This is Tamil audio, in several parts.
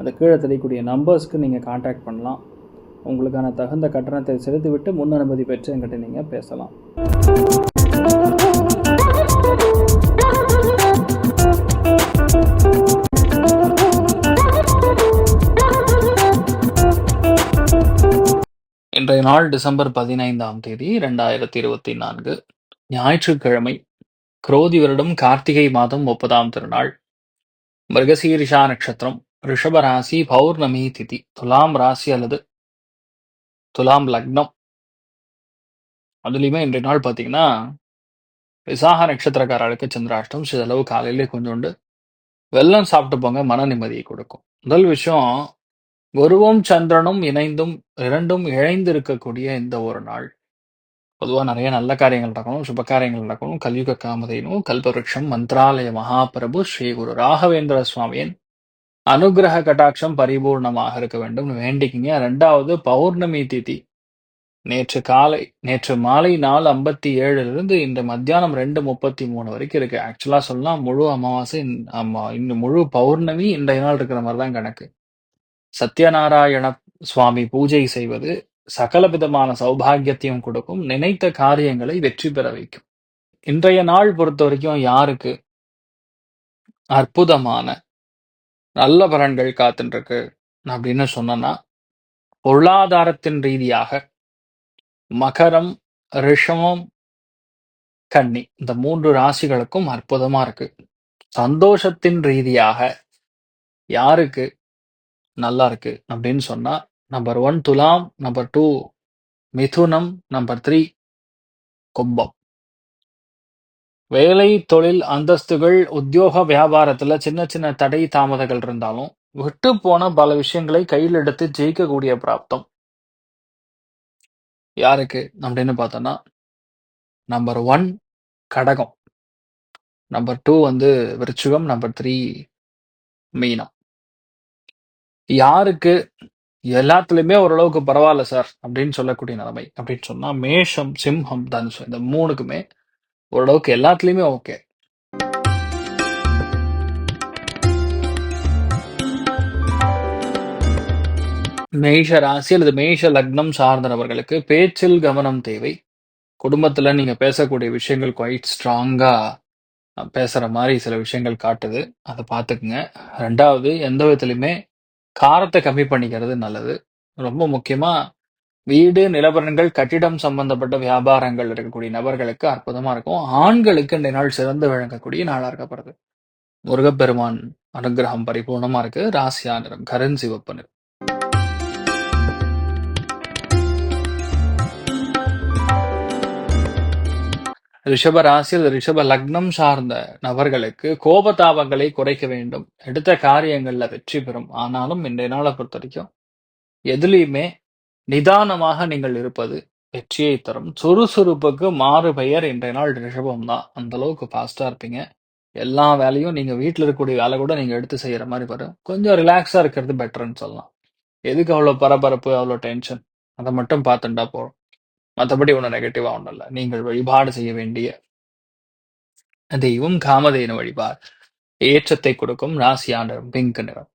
அந்த கீழே தெரியக்கூடிய நம்பர்ஸ்க்கு நீங்கள் காண்டாக்ட் பண்ணலாம். உங்களுக்கான தகுந்த கட்டணத்தை செலுத்திவிட்டு முன் அனுமதி பெற்று என்கிட்ட நீங்கள் பேசலாம். இன்றைய நாள் டிசம்பர் பதினைந்தாம் தேதி ரெண்டாயிரத்தி இருபத்தி நான்கு ஞாயிற்றுக்கிழமை குரோதி வருடம் கார்த்திகை மாதம் முப்பதாம் திருநாள். மிருகசீரிஷா நட்சத்திரம். ரிஷப ராசி பௌர்ணமி திதி. துலாம் ராசி அல்லது துலாம் லக்னம். அதுலேயுமே இன்றைய நாள் பார்த்தீங்கன்னா விசாக நட்சத்திரக்காரர்களுக்கு சந்திராஷ்டம் சிறிதளவு காலையிலே கொஞ்சோண்டு வெள்ளம் சாப்பிட்டு போங்க மன நிம்மதியை கொடுக்கும். முதல் விஷயம் குருவும் சந்திரனும் இணைந்தும் இரண்டும் இழைந்து இருக்கக்கூடிய இந்த ஒரு நாள். பொதுவா நிறைய நல்ல காரியங்கள் நடக்கணும் சுப காரியங்கள் நடக்கணும். கல்யுக காமதேனும் கல்பவருஷம் மந்த்ராலய மகாபிரபு ஸ்ரீ குரு ராகவேந்திர சுவாமியின் அனுகிரக கட்டாட்சம் பரிபூர்ணமாக இருக்க வேண்டும். வேண்டிக்கிங்க. ரெண்டாவது பௌர்ணமி திதி. நேற்று காலை நேற்று மாலை நாலு ஐம்பத்தி ஏழுல இருந்து இந்த மத்தியானம் ரெண்டு முப்பத்தி மூணு வரைக்கும் இருக்கு. ஆக்சுவலா சொல்லலாம் முழு அமாவாசை இந்த- இந்த முழு பௌர்ணமி இன்றைய நாள் இருக்கிற மாதிரி தான் கணக்கு. சத்யநாராயண சுவாமி பூஜை செய்வது சகல விதமான சௌபாகியத்தையும் கொடுக்கும். நினைத்த காரியங்களை வெற்றி பெற வைக்கும். இன்றைய நாள் பொறுத்த வரைக்கும் யாருக்கு அற்புதமான நல்ல பலன்கள் காத்துட்டு நான் அப்படின்னு சொன்னோன்னா பொருளாதாரத்தின் ரீதியாக மகரம் ரிஷமம் கன்னி இந்த மூன்று ராசிகளுக்கும் அற்புதமா இருக்கு. சந்தோஷத்தின் ரீதியாக யாருக்கு நல்லா இருக்கு அப்படின்னு சொன்னா நம்பர் ஒன் துலாம் நம்பர் டூ மிதுனம் நம்பர் த்ரீ கும்பம். வேலை தொழில் அந்தஸ்துகள் உத்தியோக வியாபாரத்துல சின்ன சின்ன தடை தாமதங்கள் இருந்தாலும் விட்டு போன பல விஷயங்களை கையில் எடுத்து ஜெயிக்கக்கூடிய பிராப்தம். யாருக்கு? அப்படின்னு பார்த்தோம்னா நம்பர் ஒன் கடகம். நம்பர் டூ வந்து விருச்சுகம் நம்பர் த்ரீ மீனம். யாருக்கு? எல்லாத்துலயுமே ஓரளவுக்கு பரவாயில்ல சார் அப்படின்னு சொல்லக்கூடிய நிலைமை. அப்படின்னு சொன்னா மேஷம் சிம்ஹம் தனுஷம் இந்த மூணுக்குமே ஓரளவுக்கு எல்லாத்துலயுமே ஓகே மேஷ ராசி அல்லது மேஷ லக்னம் சார்ந்தவர்களுக்கு பேச்சில் கவனம் தேவை. குடும்பத்துல நீங்க பேசக்கூடிய விஷயங்கள் குவைட் ஸ்ட்ராங்கா பேசுற மாதிரி சில விஷயங்கள் காட்டுது. அதை பார்த்துக்குங்க ரெண்டாவது எந்த விதத்துலையுமே காரத்தை கம்மி பண்ணிக்கிறது நல்லது. ரொம்ப முக்கியமா வீடு நிலவரங்கள் கட்டிடம் சம்பந்தப்பட்ட வியாபாரங்கள் இருக்கக்கூடிய நபர்களுக்கு அற்புதமா இருக்கும். ஆண்களுக்கு இந்த நாள் சிறந்து விளங்கக்கூடிய நாளா இருக்கப்படுது. முருகப்பெருமான் அனுகிரகம் பரிபூர்ணமா இருக்கு. ராசியா நிறம் கரண் சிவப்பு நிறம் ரிஷப ராசியில் ரிஷப லக்னம் சார்ந்த நபர்களுக்கு கோபதாபங்களை குறைக்க வேண்டும். எடுத்த காரியங்கள்ல வெற்றி பெறும். ஆனாலும் இன்றைய நாளை பொறுத்த வரைக்கும் எதுலேயுமே நிதானமாக நீங்கள் இருப்பது வெற்றியை தரும். சுறுசுறுப்புக்கு மாறு பெயர் இன்றைய நாள் ரிஷபம் தான் அந்த அளவுக்கு ஃபாஸ்டா இருப்பீங்க. எல்லா வேலையும் நீங்க வீட்டில் இருக்கக்கூடிய வேலை கூட நீங்க எடுத்து செய்யற மாதிரி வரும் கொஞ்சம் ரிலாக்ஸா இருக்கிறது பெட்டர்னு சொல்லலாம். எதுக்கு அவ்வளோ பரபரப்பு அவ்வளோ டென்ஷன் அதை மட்டும் பார்த்துட்டா போதும். மற்றபடி ஒன்றும் நெகட்டிவா ஒன்றும் இல்லை. நீங்கள் வழிபாடு செய்ய வேண்டிய தெய்வம் காமதேனு வழிபாடு ஏற்றத்தை கொடுக்கும் ராசியா பிங்க் நிறம்.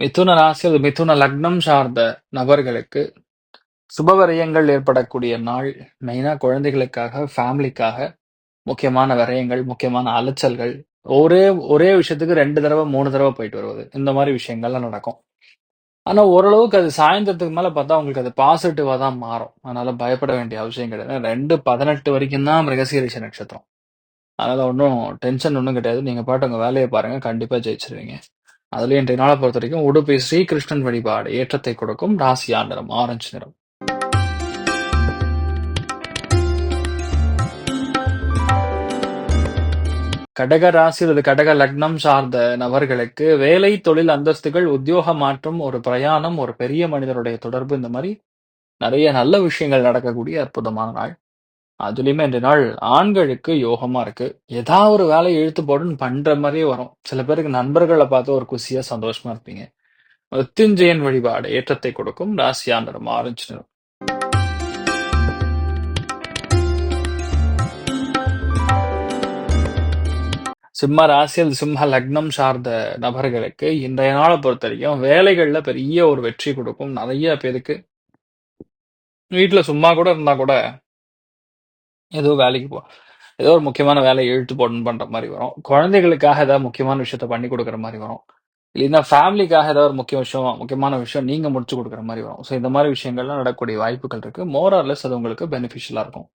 மிதுன ராசி அல்லது மிதுன லக்னம் சார்ந்த நபர்களுக்கு சுபவிரயங்கள் ஏற்படக்கூடிய நாள். மெயினா குழந்தைகளுக்காக ஃபேமிலிக்காக முக்கியமான விரயங்கள் முக்கியமான அலைச்சல்கள். ஒரே ஒரே விஷயத்துக்கு ரெண்டு தடவை மூணு தடவை போயிட்டு வருவது. இந்த மாதிரி விஷயங்கள்லாம் நடக்கும். ஆனா ஓரளவுக்கு அது சாயந்தரத்துக்கு மேல பார்த்தா உங்களுக்கு அது பாசிட்டிவா தான் மாறும். அதனால பயப்பட வேண்டிய அவசியம் கிடையாது. ரெண்டு பதினெட்டு வரைக்கும் தான் மிருகசீரிஷ நட்சத்திரம். அதனால ஒன்றும் டென்ஷன் ஒன்றும் கிடையாது. நீங்க பாட்டு உங்க வேலையை பாருங்க. கண்டிப்பா ஜெயிச்சிருவீங்க. அதுலயும் இன்றைய நாளை பொறுத்த வரைக்கும் உடுப்பை ஸ்ரீகிருஷ்ணன் வழிபாடு ஏற்றத்தை கொடுக்கும் ராசியா நிறம் ஆரஞ்சு நிறம் கடக ராசி அல்லது கடக லக்னம் சார்ந்த நபர்களுக்கு வேலை, தொழில் அந்தஸ்துகள், உத்தியோக மாற்றம், ஒரு பிரயாணம், ஒரு பெரிய மனிதருடைய தொடர்பு இந்த மாதிரி நிறைய நல்ல விஷயங்கள் நடக்கக்கூடிய அற்புதமான நாள். அதுலயுமே இந்த நாள் ஆண்களுக்கு யோகமா இருக்கு. ஏதா ஒரு வேலையை இழுத்து போடுன்னு பண்ற மாதிரியே வரும். சில பேருக்கு நண்பர்களை பார்த்து ஒரு குஷியா, சந்தோஷமா இருப்பீங்க. மிருத்யுஞ்சயன் வழிபாடு ஏற்றத்தை கொடுக்கும். ராசியா நிறம் ஆரஞ்சு நிறம். சிம்ம ராசி சிம்ம லக்னம் சார்ந்த நபர்களுக்கு இன்றைய நாளை பொறுத்த வரைக்கும் வேலைகள்ல பெரிய ஒரு வெற்றி கொடுக்கும் நிறைய பேருக்கு வீட்டுல சும்மா கூட இருந்தா கூட ஏதோ வேலைக்கு போ ஏதோ ஒரு முக்கியமான வேலைய இழுத்து போடணும் பண்ற மாதிரி வரும். குழந்தைகளுக்காக ஏதாவது முக்கியமான விஷயத்த பண்ணி கொடுக்குற மாதிரி வரும். இல்லைன்னா ஃபேமிலிக்காக ஏதாவது ஒரு முக்கிய விஷயம் முக்கியமான விஷயம் நீங்க முடிச்சு கொடுக்குற மாதிரி வரும். ஸோ இந்த மாதிரி விஷயங்கள்லாம் நடக்கக்கூடிய வாய்ப்புகள் இருக்கு. மோரார்லெஸ் அது உங்களுக்கு பெனிஃபிஷியலா இருக்கும்.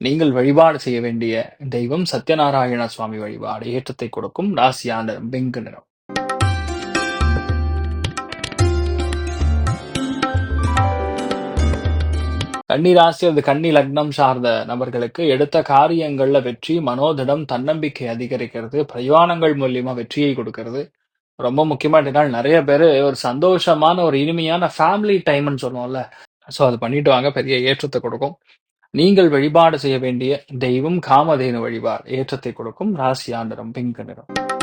நீங்கள் வழிபாடு செய்ய வேண்டிய தெய்வம் சத்யநாராயண சுவாமி வழிபாடு ஏற்றத்தை கொடுக்கும். ராசியான நிறம் நிறம். கன்னிராசி அல்லது கன்னி லக்னம் சார்ந்த நபர்களுக்கு எடுத்த காரியங்கள்ல வெற்றி, மனோதிடம், தன்னம்பிக்கை அதிகரிக்கிறது, பிரயாணங்கள் மூலியமா வெற்றியை கொடுக்கறது ரொம்ப முக்கியமா இந்த நிறைய பேர் ஒரு சந்தோஷமான, ஒரு இனிமையான ஃபேமிலி டைம்னு சொல்லுவோம்ல. ஸோ அது பண்ணிட்டு வாங்க. பெரிய ஏற்றத்தை கொடுக்கும். நீங்கள் வழிபாடு செய்ய வேண்டிய தெய்வம் காமதேனு வழிபாடு ஏற்றத்தை கொடுக்கும். ராசி ஆண்டரம் பிங்க் நிறம்.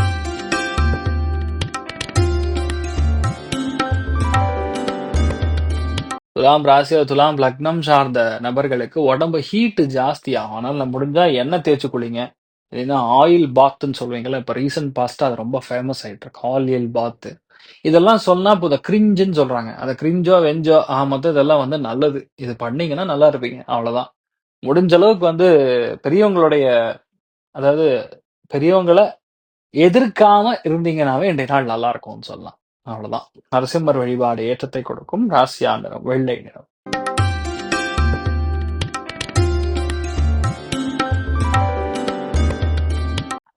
துலாம் ராசி துலாம் லக்னம் சார்ந்த நபர்களுக்கு உடம்பு ஹீட்டு ஜாஸ்தி ஆகும் அதனால முடிஞ்சா எண்ணெய் தேய்ச்சு குளிங்க. இல்லைன்னா ஆயில் பாத்துன்னு சொல்லுவீங்களா இப்போ ரீசன்ட் பாஸ்ட்டா அது ரொம்ப ஃபேமஸ் ஆயிட்டு இருக்கு. ஆயில் பாத்து இதெல்லாம் சொன்னா இப்போ இத கிரிஞ்சுன்னு சொல்றாங்க. அதை கிரிஞ்சோ, வெஞ்சோ ஆக மொத்தம் இதெல்லாம் வந்து நல்லது. இது பண்ணீங்கன்னா நல்லா இருப்பீங்க. அவ்வளவுதான். முடிஞ்ச அளவுக்கு வந்து பெரியவங்களுடைய அதாவது பெரியவங்கள எதிர்க்காம இருந்தீங்கன்னாவே இன்றைய நாள் நல்லா இருக்கும்னு சொல்லலாம். அவ்வளவுதான். நரசிம்மர் வழிபாடு ஏற்றத்தை கொடுக்கும். ராசியா நிறம் வெள்ளை நிறம்.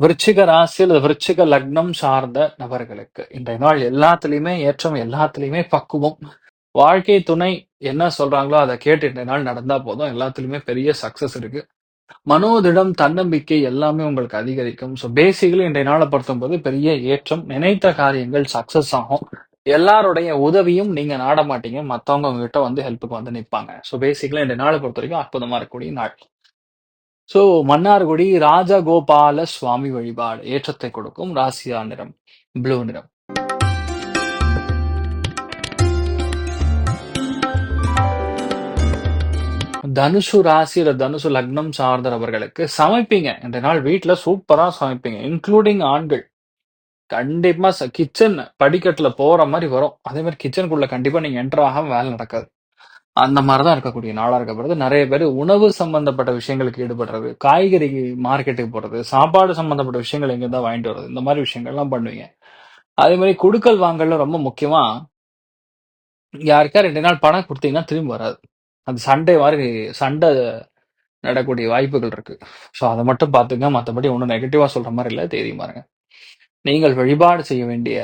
விருச்சிக ராசி அல்லது விருச்சிக லக்னம் சார்ந்த நபர்களுக்கு இன்றைய நாள் எல்லாத்துலயுமே ஏற்றம், எல்லாத்துலயுமே பக்குவம். வாழ்க்கை துணை என்ன சொல்றாங்களோ அதை கேட்டு இன்றைய நாள் நடந்தா போதும். எல்லாத்துலயுமே பெரிய சக்சஸ் இருக்கு. மனோதிடம், தன்னம்பிக்கை எல்லாமே உங்களுக்கு அதிகரிக்கும். ஸோ பேசிக்கலி இன்றைய நாளை பொறுத்தம்போது பெரிய ஏற்றம். நினைத்த காரியங்கள் சக்சஸ் ஆகும். எல்லாருடைய உதவியும் நீங்க நாட மாட்டீங்க. மத்தவங்க உங்ககிட்ட வந்து ஹெல்ப்புக்கு வந்து நிப்பாங்க. ஸோ பேசிக்கலா இன்றைய பொறுத்த பொறுத்தவரைக்கும் அற்புதமா இருக்கக்கூடிய நாள். ஸோ மன்னார்குடி ராஜகோபால சுவாமி வழிபாடு ஏற்றத்தை கொடுக்கும். ராசியா நிறம் ப்ளூ நிறம். தனுசு ராசி இல்ல தனுசு லக்னம் சார்ந்தவர்களுக்கு சமைப்பீங்க. இந்த நாள் வீட்டுல சூப்பரா சமைப்பீங்க. இன்க்ளூடிங் ஆண்கள். கண்டிப்பா ச கிச்சன் படிக்கட்டுல போற மாதிரி வரும். அதே மாதிரி கிச்சனுக்குள்ள கண்டிப்பா நீங்க என்டர் ஆகாம வேலை நடக்காது. அந்த மாதிரிதான் தான் இருக்கக்கூடிய நாளா இருக்கப்படுது. நிறைய பேர் உணவு சம்பந்தப்பட்ட விஷயங்களுக்கு ஈடுபடுறது, காய்கறி மார்க்கெட்டுக்கு போறது, சாப்பாடு சம்பந்தப்பட்ட விஷயங்கள் எங்கிருந்தா வாங்கிட்டு வர்றது, இந்த மாதிரி விஷயங்கள்லாம் பண்ணுவீங்க. அதே மாதிரி கொடுக்கல் வாங்கல ரொம்ப முக்கியமா யாருக்காவது ரெண்டு நாள் பணம் கொடுத்தீங்கன்னா திரும்பி வராது. அது சண்டை மாதிரி சண்டை நடக்கூடிய வாய்ப்புகள் இருக்கு. ஸோ அதை மட்டும் பார்த்துங்க. மற்றபடி ஒன்றும் நெகட்டிவாக சொல்ற மாதிரி இல்லை தேதி இருங்க. நீங்கள் வழிபாடு செய்ய வேண்டிய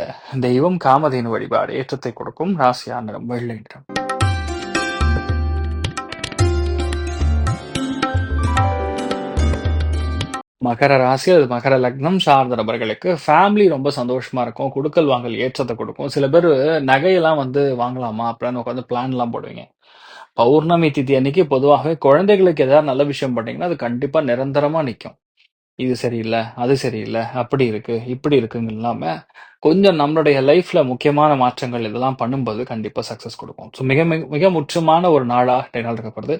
தெய்வம் காமதேனு வழிபாடு ஏற்றத்தை கொடுக்கும். ராசியா நிறம் வெள்ளை நிறம். மகர ராசி அது மகர லக்னம் சார்ந்த நபர்களுக்கு ஃபேமிலி ரொம்ப சந்தோஷமா இருக்கும். குடுக்கல் வாங்கல் ஏற்றத்தை கொடுக்கும். சில பேர் நகையெல்லாம் வந்து வாங்கலாமா? அப்படின்னு உட்காந்து பிளான்லாம் போடுவீங்க. பௌர்ணமி திதி அன்னைக்கு பொதுவாகவே குழந்தைகளுக்கு ஏதாவது நல்ல விஷயம் பண்ணீங்கன்னா, அது கண்டிப்பா நிரந்தரமா நிக்கும். இது சரியில்லை அது சரியில்லை அப்படி இருக்கு, இப்படி இருக்குன்னு இல்லாம, கொஞ்சம் நம்மளுடைய லைஃப்ல முக்கியமான மாற்றங்கள் இதெல்லாம் பண்ணும்போது கண்டிப்பா சக்சஸ் கொடுக்கும் ஸோ மிக மிக மிக முற்றமான ஒரு நாளா இன்றைய நாள் இருக்கப்படுது.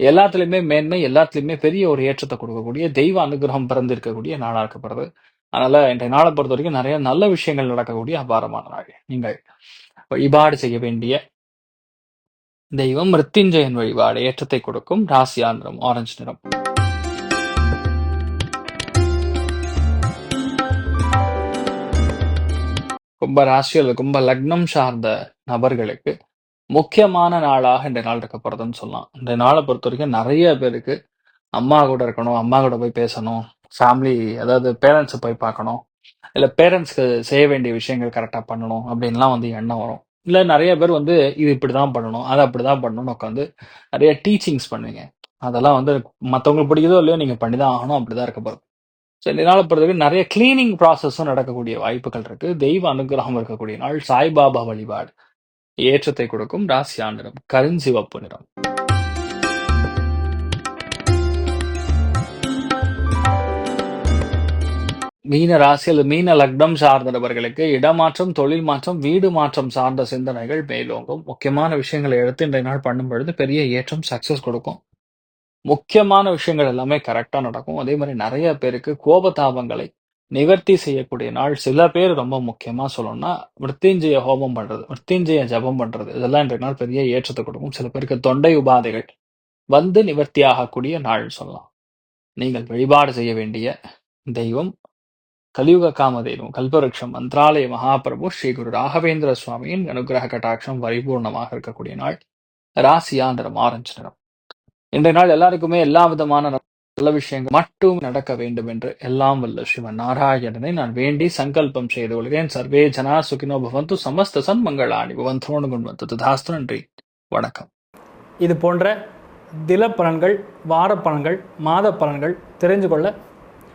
எல்லாத்துலயுமே மேன்மை, எல்லாத்துலயுமே பெரிய ஒரு ஏற்றத்தை கொடுக்கக்கூடிய தெய்வ அனுகிரகம் பிறந்து இருக்கக்கூடிய நாளா இருக்கப்படுது. அதனால இன்றைய பொறுத்த வரைக்கும் நிறைய நல்ல விஷயங்கள் நடக்கக்கூடிய அபாரமான நாள். நீங்கள் வழிபாடு செய்ய வேண்டிய தெய்வம் மிருத்யுஞ்சயன் வழிபாடு ஏற்றத்தை கொடுக்கும். ராசியா நிறம் ஆரஞ்சு நிறம். கும்ப ராசியில் கும்ப லக்னம் சார்ந்த நபர்களுக்கு முக்கியமான நாளாக இந்த நாள் இருக்கப்படுதுன்னு சொல்லலாம். இந்த நாளை பொறுத்த வரைக்கும் நிறைய பேருக்கு அம்மா கூட இருக்கணும், அம்மா கூட போய் பேசணும், ஃபேமிலி அதாவது பேரண்ட்ஸை போய் பார்க்கணும். இல்லை பேரண்ட்ஸ்க்கு செய்ய வேண்டிய விஷயங்கள் கரெக்டாக பண்ணணும் அப்படின்லாம் வந்து எண்ணம் வரும். இல்ல நிறைய பேர் வந்து இது இப்படிதான் பண்ணணும், அத அப்படிதான் பண்ணணும்னு உட்காந்து நிறைய டீச்சிங்ஸ் பண்ணுவீங்க. அதெல்லாம் வந்து மத்தவங்களுக்கு பிடிக்குதோ இல்லையோ நீங்க பண்ணி தான் ஆகணும். அப்படிதான் இருக்க போகுது. ஸோ இதனால் நாளை நிறைய கிளீனிங் ப்ராசஸும் நடக்கக்கூடிய வாய்ப்புகள் இருக்கு தெய்வ அனுகிரகம் இருக்கக்கூடிய நாள் சாய்பாபா வழிபாடு ஏற்றத்தை கொடுக்கும் ராசியா நிறம் கருஞ்சிவப்பு நிறம் மீன ராசி அல்லது மீன லக்னம் சார்ந்த நபர்களுக்கு இடமாற்றம் தொழில் மாற்றம் வீடு மாற்றம் சார்ந்த சிந்தனைகள் மேலோங்கும். முக்கியமான விஷயங்களை எடுத்து இன்றைய நாள் பண்ணும் பொழுது பெரிய ஏற்றம் சக்சஸ் கொடுக்கும். முக்கியமான விஷயங்கள் எல்லாமே கரெக்டா நடக்கும். அதே மாதிரி நிறைய பேருக்கு கோபதாபங்களை நிவர்த்தி செய்யக்கூடிய நாள் சில பேர் ரொம்ப முக்கியமா சொல்லணும்னா மிருத்யுஞ்சய ஹோமம் பண்றது மிருத்யுஞ்சய ஜபம் பண்றது இதெல்லாம் இன்றைய நாள் பெரிய ஏற்றத்தை கொடுக்கும். சில பேருக்கு தொண்டை உபாதைகள் வந்து நிவர்த்தி ஆகக்கூடிய நாள் சொல்லலாம். நீங்கள் வழிபாடு செய்ய வேண்டிய தெய்வம் கலியுக காமதேனும் கல்பவருஷம் மந்திராலய மகாபிரபு ஸ்ரீ குரு ராகவேந்திர சுவாமியின் அனுகிரக கட்டாட்சம் பரிபூர்ணமாக இருக்கக்கூடிய நாள் ராசியா நிறம் ஆரஞ்சு நிறம். இன்றைய நாள் எல்லாருக்குமே எல்லா விதமான நல்ல விஷயங்கள் மட்டும் நடக்க வேண்டும் என்று எல்லாம் வல்ல ஸ்ரீமன் நாராயணனை நான் வேண்டி சங்கல்பம் செய்து கொள்கிறேன். சர்வே ஜனா சுகினோ பவந்து சமஸ்த சன்மங்களாணி பவந்தோணு குண்வந்து ததாஸ்து நன்றி. வணக்கம். இது போன்ற தில பலன்கள் வார பலன்கள் மாத பலன்கள் தெரிஞ்சு கொள்ள